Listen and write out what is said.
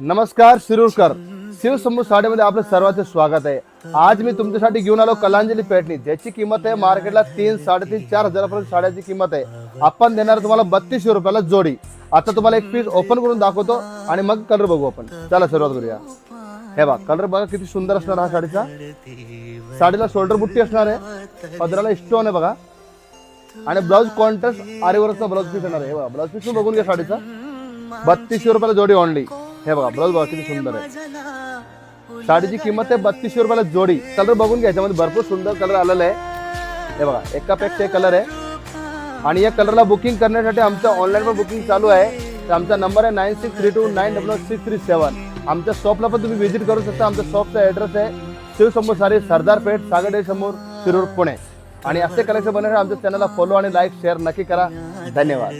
नमस्कार शिरूरकर. शिवसमूह साडीमध्ये आपलं सर्वांचे स्वागत आहे. आज मी तुमच्यासाठी घेऊन आलो कलांजली पेटणी. ज्याची किंमत आहे मार्केटला तीन साडेतीन चार हजारापर्यंत साड्याची किंमत आहे. आपण देणार तुम्हाला बत्तीसशे रुपयाला जोडी. आता तुम्हाला एक पीस ओपन करून दाखवतो आणि मग कलर बघू आपण. चला सुरुवात करूया. हे बघा कलर बघा किती सुंदर असणार हा साडीचा. साडीला शोल्डर बुट्टी असणार आहे. पदराला स्टोन आहे बघा. आणि ब्लाऊज कॉन्ट्रास्ट आरेवरचा ब्लाऊज पीस येणार आहे. हे बघा ब्लाऊज पीस बघून घ्या साडीचा. बत्तीसशे रुपयाला जोडी ऑनली हे बघा ब्लाऊज बघा किती सुंदर आहे. साडीची किंमत आहे बत्तीसशे रुपयाला जोडी. कलर बघून घ्या याच्यामध्ये भरपूर सुंदर कलर आलेला आहे. हे बघा एकापेक्षा एक कलर आहे. आणि या कलरला बुकिंग करण्यासाठी आमचं ऑनलाईन पण बुकिंग चालू आहे. तर आमचा नंबर आहे nine six three two nine double six three seven आमच्या शॉपला पण तुम्ही व्हिजिट करू शकता. आमच्या शॉपचा ॲड्रेस आहे शिवसमोर सारी सरदार पेठ सागडे समोर शिरूर पुणे. आणि असे कलेक्शन बनवण्यासाठी आमच्या चॅनलला फॉलो आणि लाईक शेअर नक्की करा. धन्यवाद.